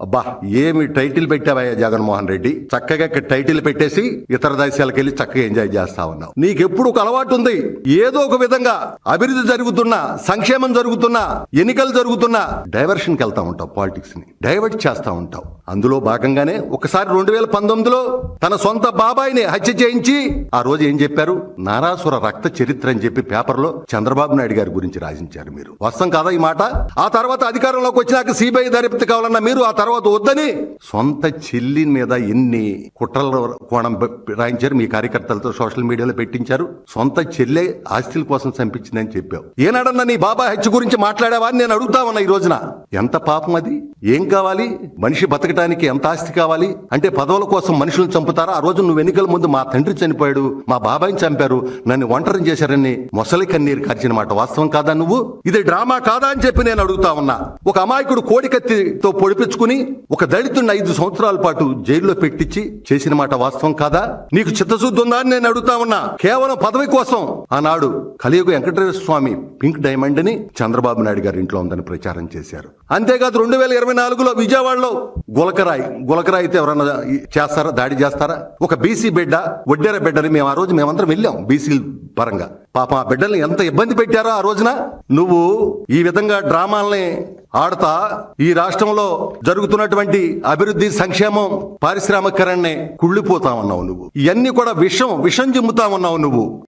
అబ్బా ఏమి టైటిల్ పెట్టావయ్యా జగన్మోహన్ రెడ్డి? చక్కగా టైటిల్ పెట్టేసి ఇతర దేశాలకు వెళ్ళి చక్కగా ఎంజాయ్ చేస్తా ఉన్నావు. నీకెప్పుడు ఒక అలవాటు ఉంది. ఏదో ఒక విధంగా అభివృద్ధి జరుగుతున్నా సంక్షేమం జరుగుతున్నా ఎన్నికలు జరుగుతున్నా డైవర్షన్కి వెళ్తా ఉంటావు పాలిటిక్స్ని. డైవర్ట్ చేస్తా ఉంటావు. అందులో భాగంగానే ఒకసారి రెండు వేల పంతొమ్మిదిలో తన సొంత బాబాయిని హత్య చేయించి ఆ రోజు ఏం చెప్పారు? నారాసుర రక్త చరిత్ర అని చెప్పి పేపర్లో చంద్రబాబు నాయుడు గారి గురించి రాసించారు మీరు. వస్తాం కదా ఈ మాట? ఆ తర్వాత అధికారంలోకి వచ్చినాక సిబిఐ దర్యాప్తు కావాలన్నా మీరు ఆ తర్వాత వద్దని సొంత చెల్లి మీద ఎన్ని కుట్రల కోణం రాయించారు? మీ కార్యకర్తలతో సోషల్ మీడియాలో పెట్టించారు. సొంత చెల్లె ఆస్తుల కోసం చంపించిందని చెప్పావు. ఏనాడన్నా నీ బాబా హత్య గురించి మాట్లాడావా అని నేను అడుగుతా ఉన్నా ఈ రోజున. ఎంత పాపం అది? ఏం కావాలి? మనిషి బతకడానికి ఎంత ఆస్తి కావాలి? అంటే పదవుల కోసం మనుషులను చంపుతారా? ఆ రోజు నువ్వు ఎన్నికల ముందు మా తండ్రి చనిపోయాడు మా బాబాయిని చంపారు నన్ను ఒంటరిని చేశారని మొసలి కన్నీరు కార్చిన మాట వాస్తవం కాదా నువ్వు? ఇది డ్రామా కాదా అని చెప్పి నేను అడుగుతా ఉన్నా. ఒక అమాయకుడు కోడికత్తితో పొడిపించుకుని ఒక దళితుడిని ఐదు సంవత్సరాల పాటు జైల్లో పెట్టించి చేసిన మాట వాస్తవం కాదా? నీకు చిత్తశుద్ధి ఉందా అని నేను అడుగుతా ఉన్నా. కేవలం పదవి కోసం ఆనాడు కలియుగ వెంకటేశ్వర స్వామి పింక్ డైమండ్ అని చంద్రబాబు నాయుడు గారి ఇంట్లో ఉందని ప్రచారం చేశారు. అంతేకాదు రెండు వేల ఇరవై నాలుగులో విజయవాడలో గులకరాయి గులకరాయి అయితే ఎవరన్నా చేస్తారా? దాడి చేస్తారా? ఒక బీసీ బిడ్డ వడ్డేర బిడ్డని మేము ఆ రోజు మేమందరం వెళ్ళాం బీసీ పరంగా. పాప ఆ బిడ్డల్ని ఎంత ఇబ్బంది పెట్టారో ఆ రోజున నువ్వు ఈ విధంగా డ్రామాల్ని ఆడతా ఈ రాష్ట్రంలో జరుగుతున్నటువంటి అభివృద్ధి సంక్షేమం పారిశ్రామికరణని కుళ్ళిపోతా ఉన్నావు నువ్వు. ఇవన్నీ కూడా విషం విషం చిమ్ముతా ఉన్నావు నువ్వు.